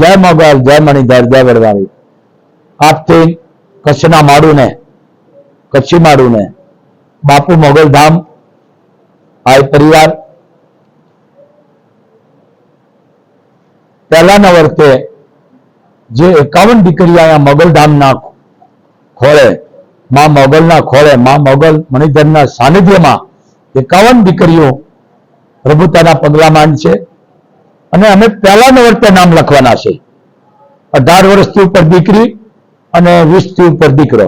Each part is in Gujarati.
જય મોગલ, જય મણિધર, જય વડવાળી આજથી કચ્છના માડુને, કચ્છી માડુને, બાપુ મોગલ ધામ આ પરિવાર, પહેલાના વર્ષે જે એકાવન દીકરી અહીંયા મોગલધામના ખોળે, માં મોગલના ખોળે, માં મોગલ મણિધરના સાનિધ્યમાં એકાવન દીકરીઓ પ્રભુતાના પગલા માંડશે અને અમે પહેલાના વર્ષે નામ લખવાના છે. અઢાર વર્ષથી ઉપર દીકરી અને વીસથી ઉપર દીકરો.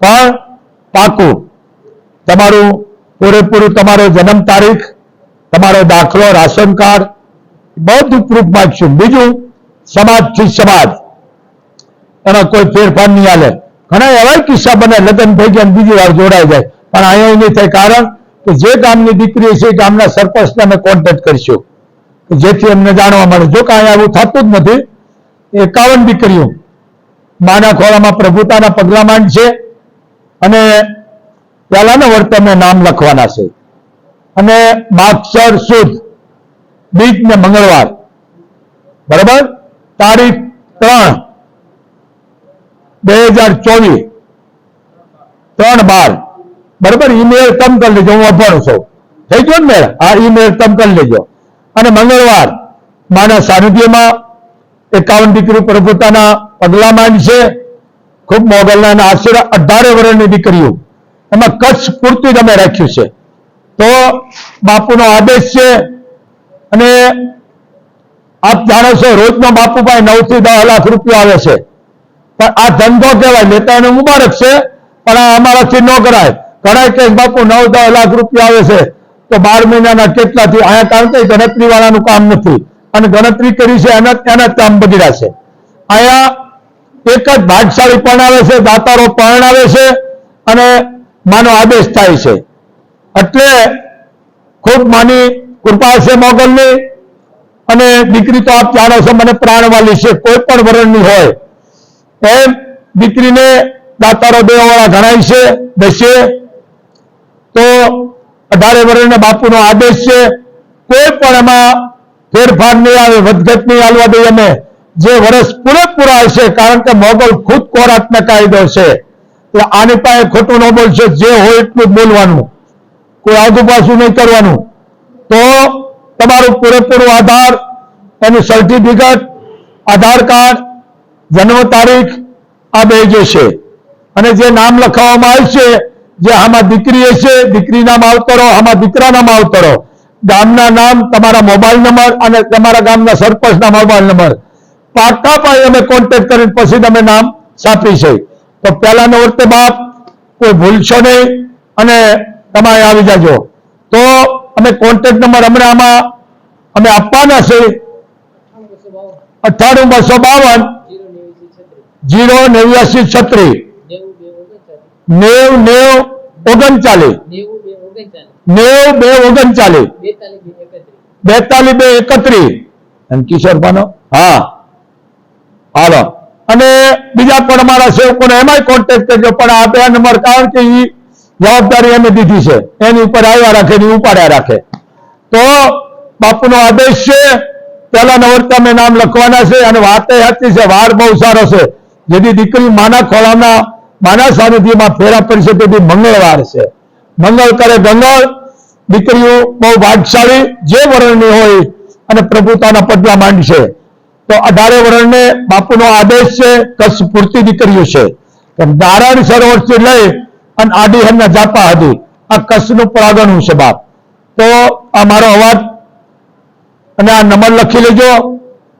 પણ પાકું, તમારું પૂરેપૂરું તમારો જન્મ તારીખ, તમારો દાખલો, રાશન કાર્ડ, બધું પ્રૂફ માંગશું બીજું સમાજથી સમાજ. એમાં કોઈ ફેરફાર નહીં હાલે. ઘણા એવા કિસ્સા બને, લગ્ન થઈ ગયા બીજી વાર જોડાઈ જાય. પણ અહીંયા નહીં થાય કારણ કે જે ગામની દીકરી છે એ ગામના સરપંચને અમે કોન્ટેક્ટ કરીશું. જેથી અમને જાણવા મળે. જો કાંઈ આવું થતું જ નથી એકાવન દીકરીઓ માના ખોળામાં પ્રભુતાના પગલા માંડશે અને પહેલાના વર્તે નામ લખવાના છે. અને માગસર સુદ, બીજ ને મંગળવાર. બરાબર? તારીખ ત્રણ, બે હજાર ચોવીસ. ત્રણ બાર. બરાબર? ઈમેલ તમ કરી લેજો, હું અભણ છું. થઈ ગયો ને મેળ? આ ઈમેલ તમ કરી લેજો. અને મંગળવાર માના સાનિધ્યમાં એકાવન દીકરી પ્રભુતાના પગલા માંડશે. ખૂબ મોગલના આશીર્વાદ અઢારે વર્ષની દીકરીઓ. એમાં કચ્છ પૂરતું જ અમે રાખ્યું છે. તો બાપુનો આદેશ છે અને આપ જાણો છો રોજનો બાપુભાઈ નવથી દસ લાખ રૂપિયા આવે છે. પણ આ ધંધો કહેવાય, નેતાને મુબારક છે, પણ આ અમારાથી ન કરાય. કરાય કે બાપુ નવ દસ લાખ રૂપિયા આવે છે. તો બાર મહિનાના કેટલાથી? આયા કારણ કે ગણતરી વાળાનું કામ નથી. અને ગણતરી કરી છે એના એના કામ બગડ્યા છે. અહીંયા એક જ ભાગશાળી પણ આવે છે, દાતારો આવે છે અને માનો આદેશ થાય છે. એટલે ખૂબ માની કૃપા છે મોગલની અને દીકરી તો આપ જાણો છો, મને પ્રાણવાલી છે, કોઈ પણ વરણની હોય. એમ દીકરીને દાતારો દેવાવાળા ગણાય છે દસે તો અઢારે વર્ષના બાપુનો આદેશ છે, કોઈ પણ એમાં ફેરફાર નહીં આવે, વધઘટ નહીં હાલવા દઈએ અમે. જે વર્ષ પૂરેપૂરા હશે, કારણ કે મોગલ ખુદ કોરાટનો કાયદો છે. એટલે આની પાસે ખોટું ન બોલશે, જે હોય એટલું બોલવાનું. કોઈ આગુ પાછું નહીં કરવાનું. તો તમારું પૂરેપૂરું આધાર, એનું સર્ટિફિકેટ આધાર કાર્ડ જન્મ તારીખ આ બે જે છે. અને જે નામ લખાવવામાં આવશે જે આમાં દીકરી હશે દીકરીના માવતરો આવતરો આમાં દીકરાના માવતરો ગામના નામ તમારા મોબાઈલ નંબર અને તમારા ગામના સરપંચના મોબાઈલ નંબર. પાકા પાયે અમે કોન્ટેક્ટ કરીને પછી તમે નામ સાપી છે. તો પહેલાનો વર્તે બાપ કોઈ ભૂલશો નહીં અને તમારે આવી જાજો. તો અમે કોન્ટેક્ટ નંબર હમણાં આમાં અમે આપવાના છે. અઠ્ઠાણું બસો બાવન જીરો નેવ્યાસી છત્રીસ. નેવ નેવ ઓગણચાલીસ. નેવ બે ઓગણચાલીસ. બેતાલીસ બે એકત્રીસ. અને કિશોર પાનો હા. હાલો. અને બીજા પણ અમારા સેવકોને એમાંય કોન્ટેક્ટ કરજો, પણ આ બે નંબર, કારણ કે એ જવાબદારી અમે દીધી છે. એની ઉપર આવ્યા રાખે ને ઉપાડ્યા રાખે. તો બાપુનો આદેશ છે, પહેલા નવરતા અમે નામ લખવાના છે, અને વાત એ હતી છે વાર બહુ સારો છે. જેથી દીકરી માના ખોળાના માના સાનિધ્યમાં ફેરા છે મંગળવાર છે. મંગળ કરે ગંગળ, દીકરીઓ બહુ ભાગશાળી જે વર્ણની હોય અને પ્રભુતાના પદમાં માંડશે તો અઢારે વર્ણને બાપુનો આદેશ છે, કચ્છ પૂરતી દીકરીઓ છે. નારાયણ સરોવરથી લઈ અને આડીહરના જાપા હતી આ કચ્છનું પરાગણું છે બાપ. તો આ મારો અવાજ અને આ નંબર લખી લેજો.